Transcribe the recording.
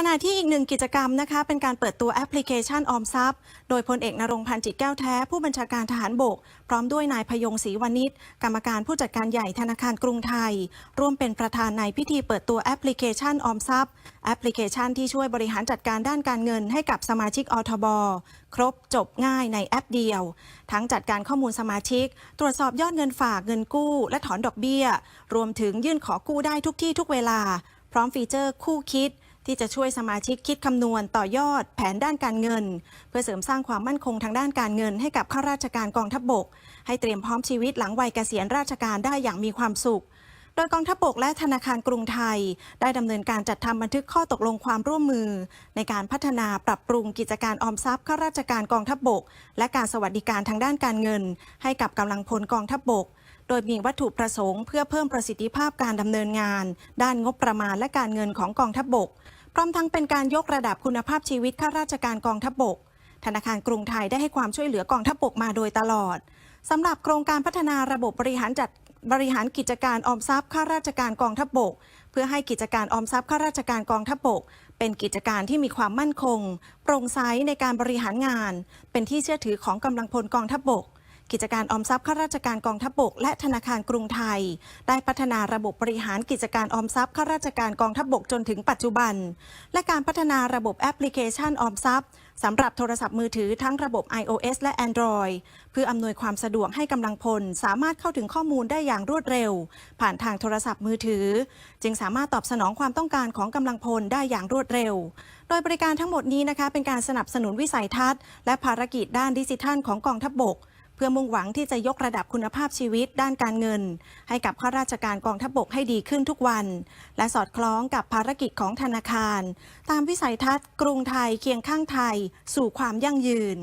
ขณะที่อีกหนึ่งกิจกรรมนะคะ เป็นการเปิดตัวแอปพลิเคชันออมทรัพย์ โดยพลเอกนรงพันธ์จิตแก้วแท้ ผู้บัญชาการทหารบก พร้อมด้วยนายพยงศรีวณิชกรรมการผู้จัดการใหญ่ธนาคารกรุงไทย ร่วมเป็นประธานในพิธีเปิดตัวแอปพลิเคชันออมทรัพย์ แอปพลิเคชันที่ช่วยบริหารจัดการด้านการเงินให้กับสมาชิกอทบครบจบง่ายในแอปเดียว ทั้งจัดการข้อมูลสมาชิก ตรวจสอบยอดเงินฝากเงินกู้ และถอนดอกเบี้ย รวมถึงยื่นขอกู้ได้ทุกที่ทุกเวลา พร้อมฟีเจอร์คู่คิด ที่จะช่วยสมาชิกคิดคำนวณต่อยอดแผนด้านการเงิน เพื่อเสริมสร้างความมั่นคงทางด้านการเงิน ให้กับข้าราชการกองทัพบกให้เตรียมพร้อมชีวิตหลังวัยเกษียณราชการได้อย่างมีความสุข โดยกองทัพบกและธนาคารกรุงไทย ได้ดำเนินการจัดทำบันทึกข้อตกลงความร่วมมือ ในการพัฒนาปรับปรุงกิจการออมทรัพย์ข้าราชการกองทัพบกและการสวัสดิการทางด้านการเงิน ให้กับกำลังพลกองทัพบก โดยมีวัตถุประสงค์เพื่อเพิ่มประสิทธิภาพการดำเนินงาน ด้านงบประมาณและการเงินของกองทัพบกพร้อมทั้งเป็นการยกระดับคุณภาพชีวิตข้าราชการกองทัพบกธนาคารกรุงไทยได้ให้ความช่วยเหลือกองทัพบกมาโดยตลอดสำหรับโครงการพัฒนาระบบบริหารจัดบริหารกิจการออมทรัพย์ข้าราชการกองทัพบกเพื่อให้กิจการออมทรัพย์ข้าราชการกองทัพบก เป็นกิจการที่มีความมั่นคง โปร่งใสในการบริหารงาน เป็นที่เชื่อถือของกำลังพลกองทัพบก กิจการออมทรัพย์ข้าราชการกองทัพบกและธนาคารกรุงไทย ได้พัฒนาระบบบริหารกิจการออมทรัพย์ข้าราชการกองทัพบกจนถึงปัจจุบัน และการพัฒนาระบบแอปพลิเคชันออมทรัพย์สำหรับโทรศัพท์มือถือทั้งระบบ iOS และ Android เพื่ออำนวยความสะดวกให้กำลังพล สามารถเข้าถึงข้อมูลได้อย่างรวดเร็ว ผ่านทางโทรศัพท์มือถือ จึงสามารถตอบสนองความต้องการของกำลังพลได้อย่างรวดเร็ว โดยบริการทั้งหมดนี้นะคะเป็นการสนับสนุนวิสัยทัศน์ และภารกิจด้านดิจิทัลของกองทัพบก เพื่อมุ่งหวังที่จะยกระดับคุณภาพชีวิตด้านการเงิน ให้กับข้าราชการกองทัพบกให้ดีขึ้นทุกวัน และสอดคล้องกับภารกิจของธนาคาร ตามวิสัยทัศน์ กรุงไทยเคียงข้างไทย สู่ความยั่งยืน